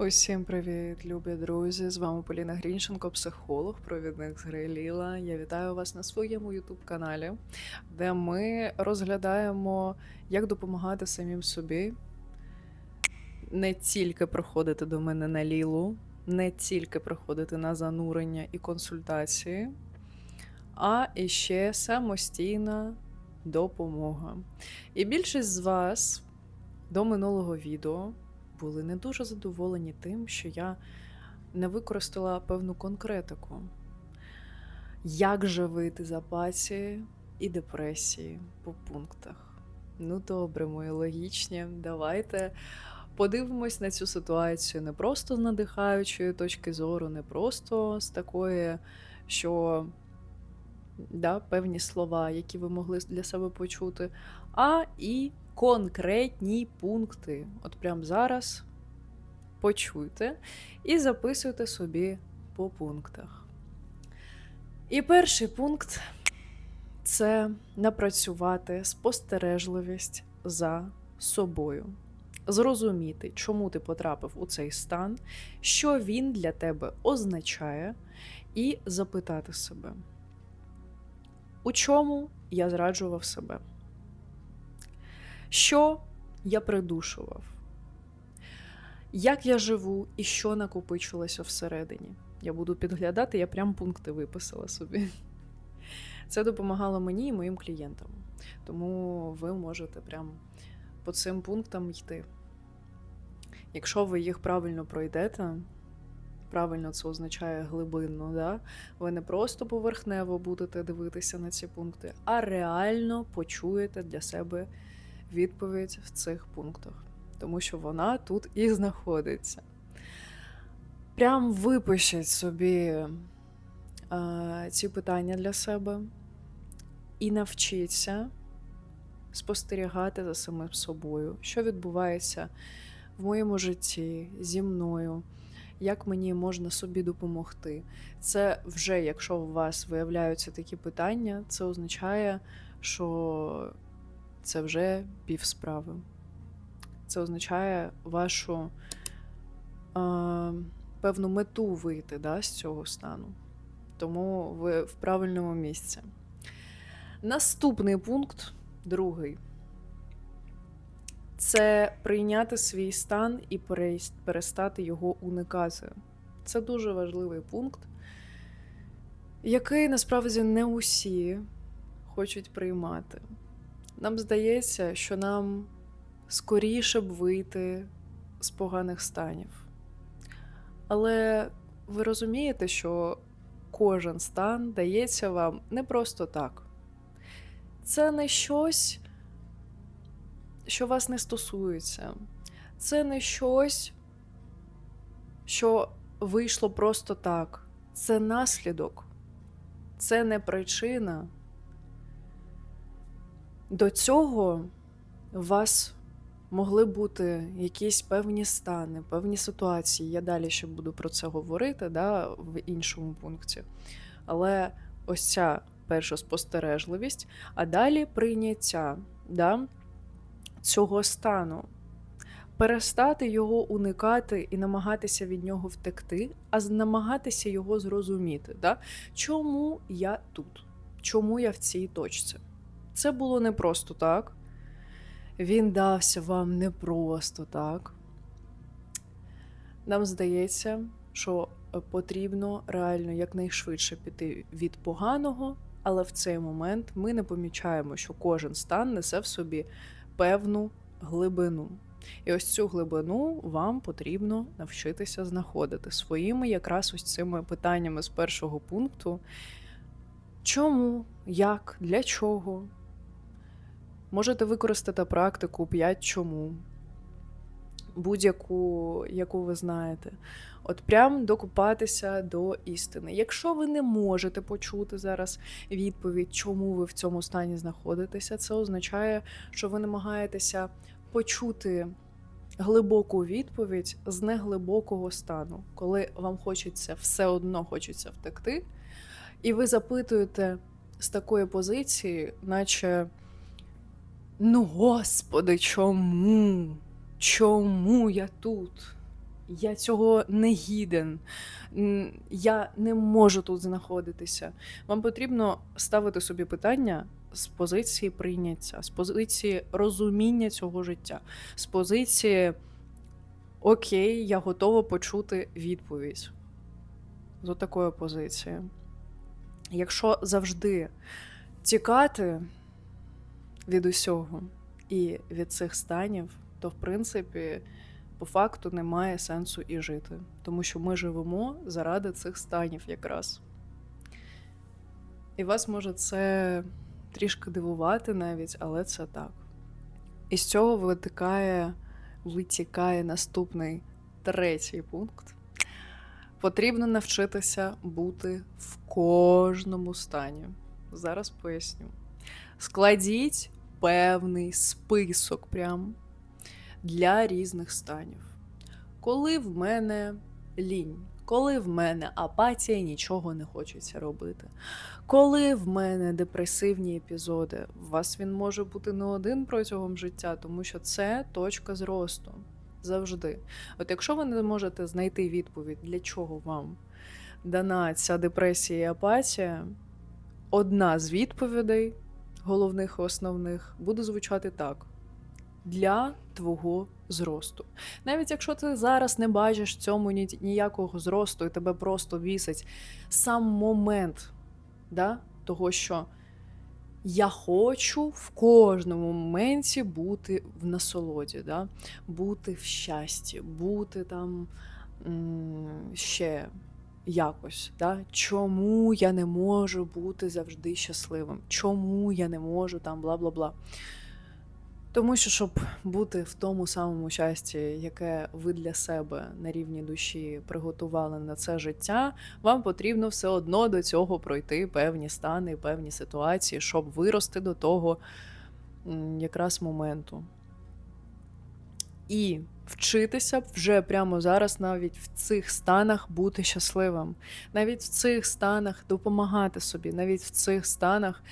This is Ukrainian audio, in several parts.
Усім привіт, любі друзі! З вами Поліна Грінченко, психолог, провідник з гри Ліла. Я вітаю вас на своєму youtube каналі, де ми розглядаємо, як допомагати самим собі, не тільки приходити до мене на Лілу, не тільки приходити на занурення і консультації, а іще самостійна допомога. І більшість з вас до минулого відео були не дуже задоволені тим, що я не використала певну конкретику. Як же вийти з апатії і депресії по пунктах? Ну, добре, мої логічні, давайте подивимось на цю ситуацію не просто з надихаючої точки зору, не просто з такої, що да, певні слова, які ви могли для себе почути, а і конкретні пункти. От прямо зараз почуйте і записуйте собі по пунктах. І перший пункт це напрацювати спостережливість за собою. Зрозуміти, чому ти потрапив у цей стан, що він для тебе означає, і запитати себе, у чому я зраджував себе? Що я придушував? Як я живу і що накопичилося всередині? Я буду підглядати, я прям пункти виписала собі. Це допомагало мені і моїм клієнтам. Тому ви можете прям по цим пунктам йти. Якщо ви їх правильно пройдете, правильно це означає глибинно, да? ви не просто поверхнево будете дивитися на ці пункти, а реально почуєте для себе відповідь в цих пунктах, тому що вона тут і знаходиться. Прям випишіть собі е, ці питання для себе і навчіться спостерігати за самим собою, що відбувається в моєму житті зі мною. Як мені можна собі допомогти? Це вже, якщо у вас виявляються такі питання, це означає, що це вже пів справи. Це означає вашу е, певну мету вийти да, з цього стану. Тому ви в правильному місці. Наступний пункт, другий. Це прийняти свій стан і перестати його уникати. Це дуже важливий пункт, який насправді не усі хочуть приймати. Нам здається, що нам скоріше б вийти з поганих станів. Але ви розумієте, що кожен стан дається вам не просто так. Це не щось, що вас не стосується. Це не щось, що вийшло просто так. Це наслідок, це не причина. До цього у вас могли бути якісь певні стани, певні ситуації. Я далі ще буду про це говорити да, в іншому пункті. Але ось ця перша спостережливість, а далі прийняття да, цього стану. Перестати його уникати і намагатися від нього втекти, а намагатися його зрозуміти. Да? Чому я тут? Чому я в цій точці? Це було не просто так. Він дався вам не просто так. Нам здається, що потрібно реально якнайшвидше піти від поганого, але в цей момент ми не помічаємо, що кожен стан несе в собі певну глибину. І ось цю глибину вам потрібно навчитися знаходити своїми якраз ось цими питаннями з першого пункту. Чому, як, для чого, Можете використати практику 5 чому, будь-яку, яку ви знаєте. От прям докупатися до істини. Якщо ви не можете почути зараз відповідь, чому ви в цьому стані знаходитеся, це означає, що ви намагаєтеся почути глибоку відповідь з неглибокого стану, коли вам хочеться все одно хочеться втекти, і ви запитуєте з такої позиції, наче. Ну, господи, чому? Чому я тут? я цього не гіден, я не можу тут знаходитися. Вам потрібно ставити собі питання з позиції прийняття, з позиції розуміння цього життя, з позиції Окей, я готова почути відповідь. З такої позиції. Якщо завжди тікати від усього і від цих станів, то в принципі, по факту немає сенсу і жити. Тому що ми живемо заради цих станів якраз. І вас може це трішки дивувати навіть, але це так. І з цього витикає, витікає наступний третій пункт. Потрібно навчитися бути в кожному стані. Зараз поясню. Складіть певний список прям для різних станів. Коли в мене лінь, коли в мене апатія, нічого не хочеться робити. Коли в мене депресивні епізоди, у вас він може бути не один протягом життя, тому що це точка зросту завжди. От якщо ви не можете знайти відповідь, для чого вам дана ця депресія і апатія, одна з відповідей, головних і основних, буде звучати так: для твого зросту. Навіть якщо ти зараз не бачиш в цьому ні- ніякого зросту, і тебе просто вісить сам момент да, того, що я хочу в кожному моменті бути в насолоді, да? бути в щасті, бути там ще якось. Да? Чому я не можу бути завжди щасливим? Чому я не можу там бла бла бла. Тому що, щоб бути в тому самому щасті, яке ви для себе на рівні душі приготували на це життя, вам потрібно все одно до цього пройти певні стани, певні ситуації, щоб вирости до того якраз моменту. І вчитися вже прямо зараз, навіть в цих станах бути щасливим, навіть в цих станах допомагати собі, навіть в цих станах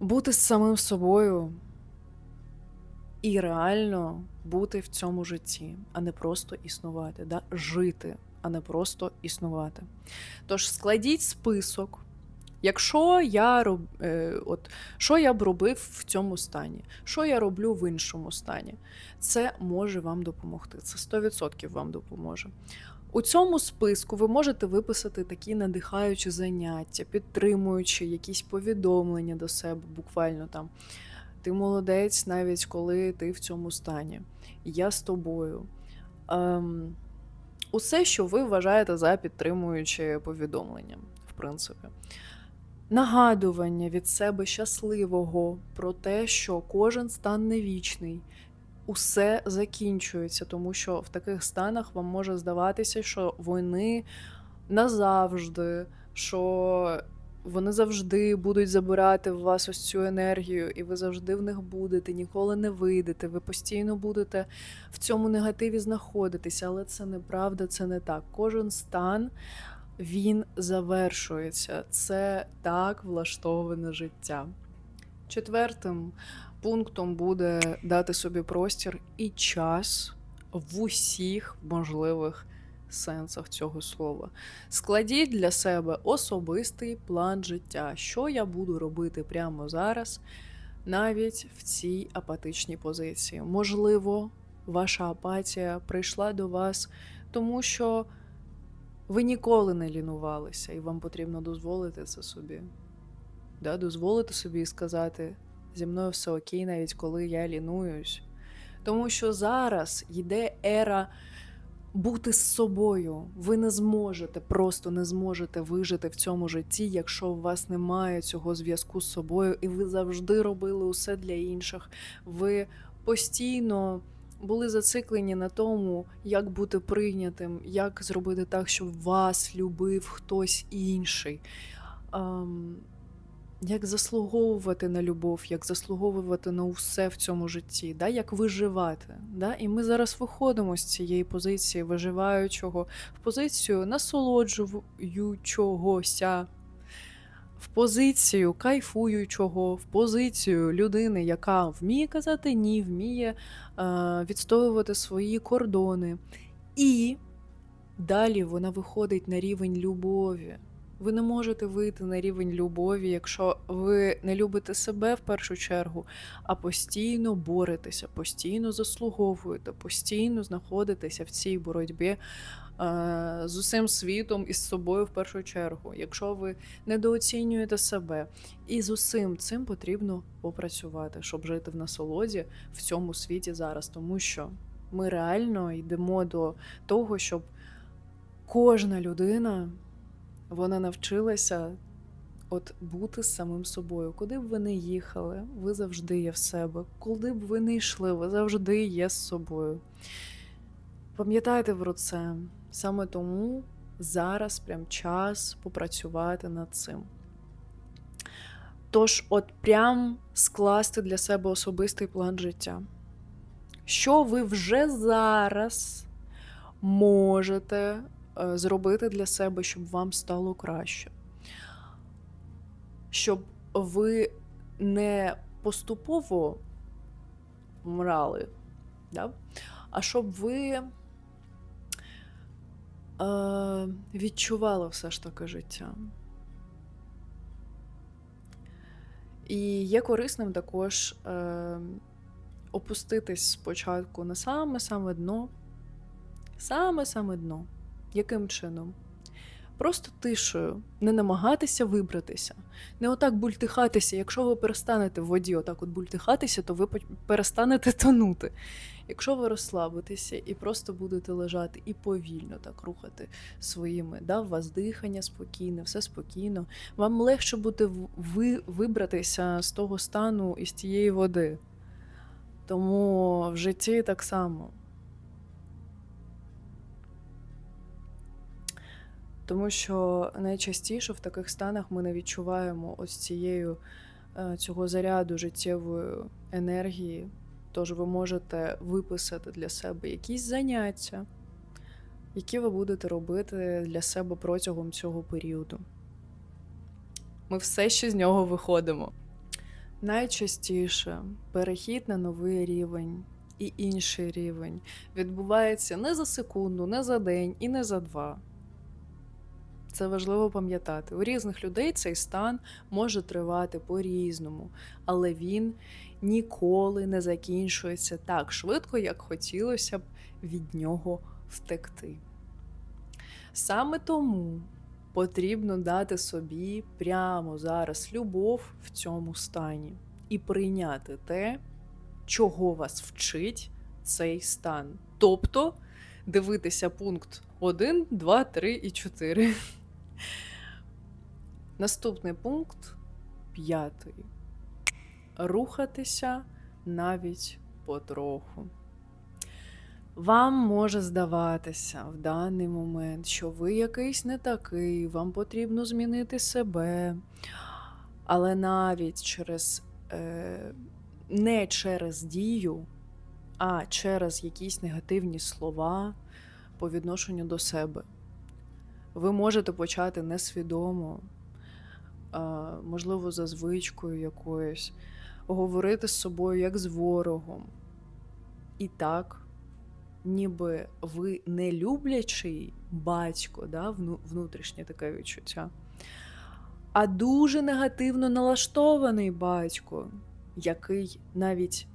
бути самим собою і реально бути в цьому житті, а не просто існувати, да? жити, а не просто існувати. Тож складіть список. Якщо я роб... е, от, що я б робив в цьому стані, що я роблю в іншому стані, це може вам допомогти. Це 100% вам допоможе. У цьому списку ви можете виписати такі надихаючі заняття, підтримуючи якісь повідомлення до себе, буквально там. Ти молодець, навіть коли ти в цьому стані. Я з тобою. Ем, усе, що ви вважаєте за підтримуюче повідомлення, в принципі. Нагадування від себе щасливого про те, що кожен стан не вічний, усе закінчується, тому що в таких станах вам може здаватися, що вони назавжди, що вони завжди будуть забирати в вас ось цю енергію, і ви завжди в них будете, ніколи не вийдете. Ви постійно будете в цьому негативі знаходитися, але це неправда, це не так. Кожен стан він завершується. Це так влаштоване життя. Четвертим пунктом буде дати собі простір і час в усіх можливих сенсах цього слова. Складіть для себе особистий план життя, що я буду робити прямо зараз, навіть в цій апатичній позиції. Можливо, ваша апатія прийшла до вас, тому що ви ніколи не лінувалися, і вам потрібно дозволити це собі. Да? Дозволити собі сказати: зі мною все окей, навіть коли я лінуюсь. Тому що зараз йде ера бути з собою. Ви не зможете, просто не зможете вижити в цьому житті, якщо у вас немає цього зв'язку з собою, і ви завжди робили усе для інших. Ви постійно були зациклені на тому, як бути прийнятим, як зробити так, щоб вас любив хтось інший. Ам, як заслуговувати на любов, як заслуговувати на усе в цьому житті, да? як виживати. Да? І ми зараз виходимо з цієї позиції виживаючого в позицію насолоджуючогося, в позицію кайфуючого, в позицію людини, яка вміє казати ні, вміє е, відстоювати свої кордони. І далі вона виходить на рівень любові. Ви не можете вийти на рівень любові, якщо ви не любите себе в першу чергу, а постійно боретеся, постійно заслуговуєте, постійно знаходитеся в цій боротьбі з усім світом і з собою в першу чергу. Якщо ви недооцінюєте себе, і з усім цим потрібно попрацювати, щоб жити в насолоді в цьому світі зараз, тому що ми реально йдемо до того, щоб кожна людина вона навчилася от бути самим собою. Куди б ви не їхали, ви завжди є в себе. Куди б ви не йшли, ви завжди є з собою. Пам'ятайте про це. Саме тому зараз прям час попрацювати над цим. Тож, от прям скласти для себе особистий план життя. Що ви вже зараз можете е, зробити для себе, щоб вам стало краще? Щоб ви не поступово вмирали, да? а щоб ви е, відчувала все ж таки життя. І є корисним також е, опуститись спочатку на саме-саме дно. Саме-саме дно. Яким чином? Просто тишею, не намагатися вибратися, не отак бультихатися. Якщо ви перестанете в воді отак от бультихатися, то ви перестанете тонути. Якщо ви розслабитеся і просто будете лежати і повільно так рухати своїми, да, у вас дихання спокійне, все спокійно, вам легше буде ви, вибратися з того стану і з тієї води. Тому в житті так само. Тому що найчастіше в таких станах ми не відчуваємо ось цією е, цього заряду життєвої енергії. Тож ви можете виписати для себе якісь заняття, які ви будете робити для себе протягом цього періоду. Ми все ще з нього виходимо. Найчастіше перехід на новий рівень і інший рівень відбувається не за секунду, не за день і не за два. Це важливо пам'ятати. У різних людей цей стан може тривати по-різному, але він ніколи не закінчується так швидко, як хотілося б від нього втекти. Саме тому потрібно дати собі прямо зараз любов в цьому стані і прийняти те, чого вас вчить цей стан. Тобто дивитися пункт 1, 2, 3 і 4. Наступний пункт п'ятий. Рухатися навіть потроху. Вам може здаватися в даний момент, що ви якийсь не такий, вам потрібно змінити себе. Але навіть через е, не через дію, а через якісь негативні слова по відношенню до себе. Ви можете почати несвідомо, можливо, за звичкою якоюсь, говорити з собою як з ворогом. І так, ніби ви не люблячий батько, да, внутрішнє таке відчуття, а дуже негативно налаштований батько, який навіть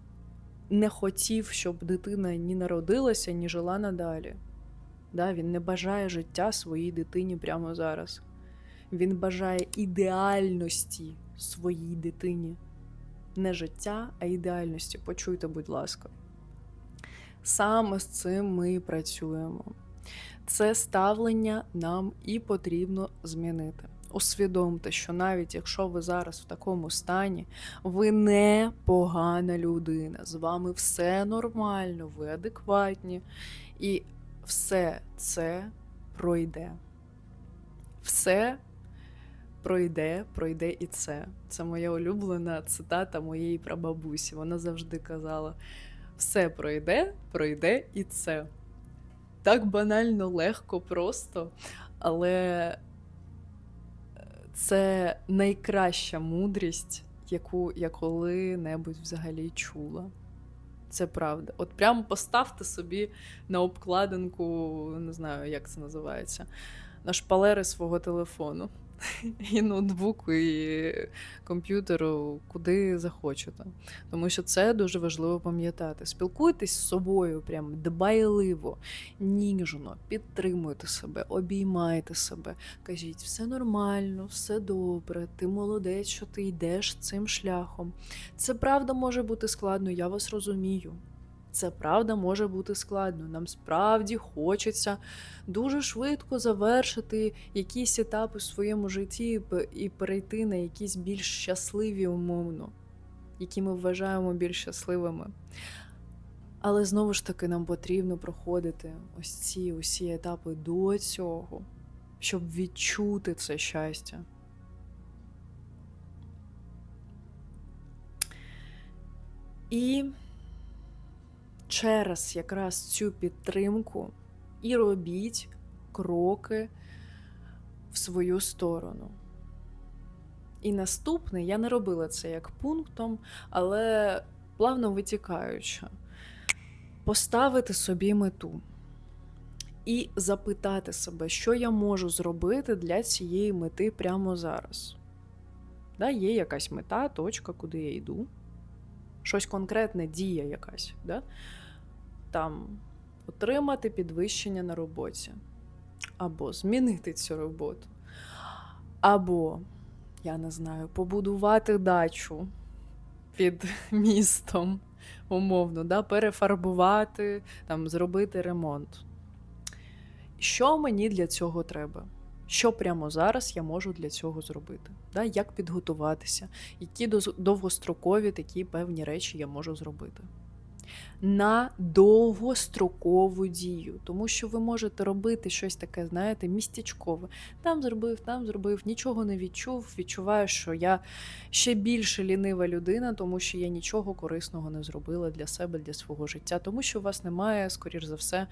не хотів, щоб дитина ні народилася, ні жила надалі. Да, він не бажає життя своїй дитині прямо зараз. Він бажає ідеальності своїй дитині. Не життя, а ідеальності. Почуйте, будь ласка. Саме з цим ми і працюємо. Це ставлення нам і потрібно змінити. Усвідомте, що навіть якщо ви зараз в такому стані, ви не погана людина. З вами все нормально, ви адекватні. І все це пройде. Все пройде, пройде і це. Це моя улюблена цитата моєї прабабусі. Вона завжди казала: все пройде, пройде і це. Так банально, легко, просто, але е, це найкраща мудрість, яку я коли-небудь взагалі чула. Це правда. От прямо поставте собі на обкладинку, не знаю, як це називається, на шпалери свого телефону. І ноутбуку, і комп'ютеру, куди захочете. Тому що це дуже важливо пам'ятати. Спілкуйтесь з собою, прям дбайливо, ніжно, підтримуйте себе, обіймайте себе. Кажіть, все нормально, все добре, ти молодець, що ти йдеш цим шляхом. Це правда може бути складно, я вас розумію. Це правда може бути складно. Нам справді хочеться дуже швидко завершити якісь етапи в своєму житті і перейти на якісь більш щасливі умовно, які ми вважаємо більш щасливими. Але знову ж таки нам потрібно проходити ось ці усі етапи до цього, щоб відчути це щастя. І через якраз цю підтримку і робіть кроки в свою сторону. І наступне, я не робила це як пунктом, але плавно витікаючи, поставити собі мету і запитати себе, що я можу зробити для цієї мети прямо зараз. Да, є якась мета, точка, куди я йду. Щось конкретне дія якась. Да? Там отримати підвищення на роботі, або змінити цю роботу, або, я не знаю, побудувати дачу під містом, умовно, да? перефарбувати, там, зробити ремонт. Що мені для цього треба? Що прямо зараз я можу для цього зробити? Да? Як підготуватися? Які довгострокові такі певні речі я можу зробити? На довгострокову дію, тому що ви можете робити щось таке, знаєте, містечкове. Там зробив, там зробив, нічого не відчув. Відчуваю, що я ще більше лінива людина, тому що я нічого корисного не зробила для себе, для свого життя, тому що у вас немає, скоріш за все,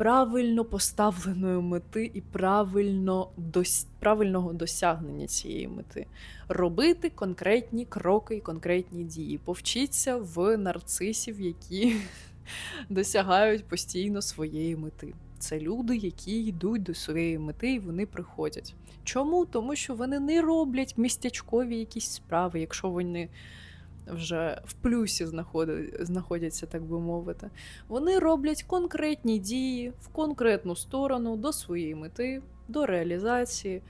правильно поставленої мети і правильно дос... правильного досягнення цієї мети. Робити конкретні кроки і конкретні дії. Повчіться в нарцисів, які досягають постійно своєї мети. Це люди, які йдуть до своєї мети і вони приходять. Чому? Тому що вони не роблять містячкові якісь справи, якщо вони вже в плюсі знаходяться, так би мовити. Вони роблять конкретні дії в конкретну сторону до своєї мети, до реалізації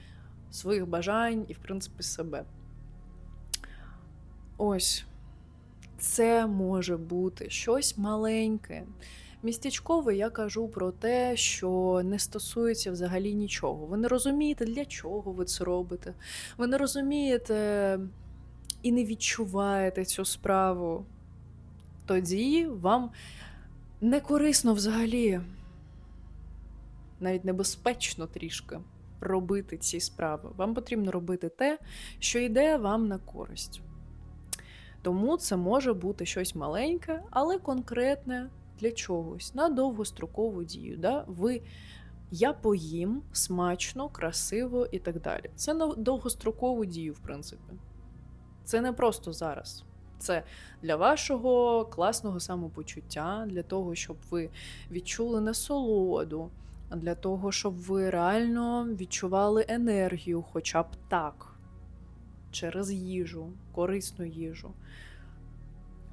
своїх бажань і, в принципі, себе. Ось це може бути щось маленьке. Містечкове я кажу про те, що не стосується взагалі нічого. Ви не розумієте, для чого ви це робите. Ви не розумієте і не відчуваєте цю справу. Тоді вам не корисно взагалі, навіть небезпечно трішки робити ці справи. Вам потрібно робити те, що йде вам на користь. Тому це може бути щось маленьке, але конкретне для чогось, на довгострокову дію. Да? Ви я поїм смачно, красиво і так далі. Це на довгострокову дію, в принципі. Це не просто зараз. Це для вашого класного самопочуття, для того, щоб ви відчули насолоду, для того, щоб ви реально відчували енергію, хоча б так, через їжу, корисну їжу.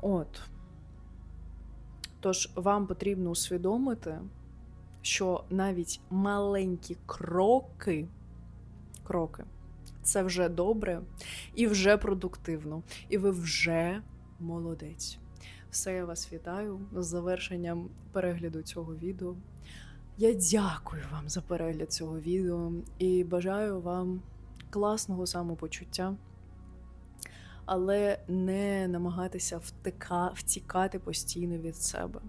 От. Тож вам потрібно усвідомити, що навіть маленькі кроки, кроки це вже добре і вже продуктивно, і ви вже молодець. Все, я вас вітаю з завершенням перегляду цього відео. Я дякую вам за перегляд цього відео і бажаю вам класного самопочуття, але не намагатися втика, втікати постійно від себе.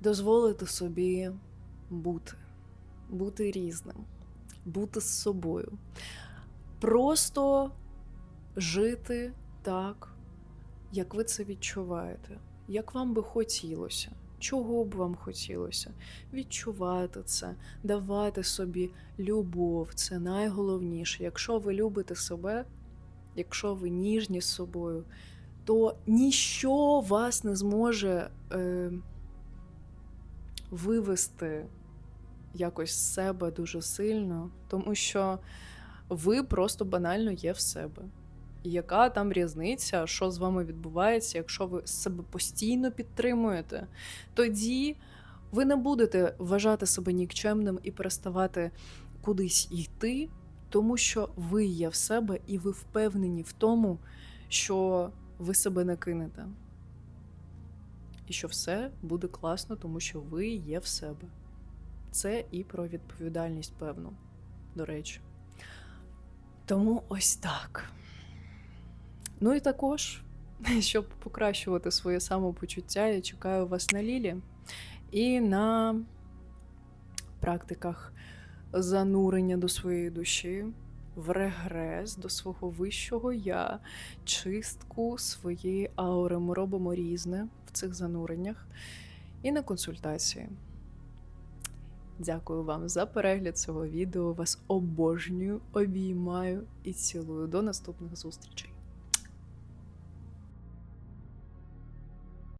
Дозволити собі бути, бути різним, бути з собою. Просто жити так, як ви це відчуваєте, як вам би хотілося, чого б вам хотілося. Відчувати це, давати собі любов це найголовніше. Якщо ви любите себе, якщо ви ніжні з собою, то ніщо вас не зможе е, вивести якось себе дуже сильно, тому що ви просто банально є в себе. Яка там різниця, що з вами відбувається, якщо ви себе постійно підтримуєте, тоді ви не будете вважати себе нікчемним і переставати кудись йти, тому що ви є в себе і ви впевнені в тому, що ви себе не кинете. І що все буде класно, тому що ви є в себе. Це і про відповідальність, певно, до речі. Тому ось так. Ну і також, щоб покращувати своє самопочуття, я чекаю вас на Лілі і на практиках занурення до своєї душі, в регрес до свого вищого я, чистку своєї аури. Ми робимо різне в цих зануреннях і на консультації. Дякую вам за перегляд цього відео. Вас обожнюю, обіймаю і цілую. До наступних зустрічей.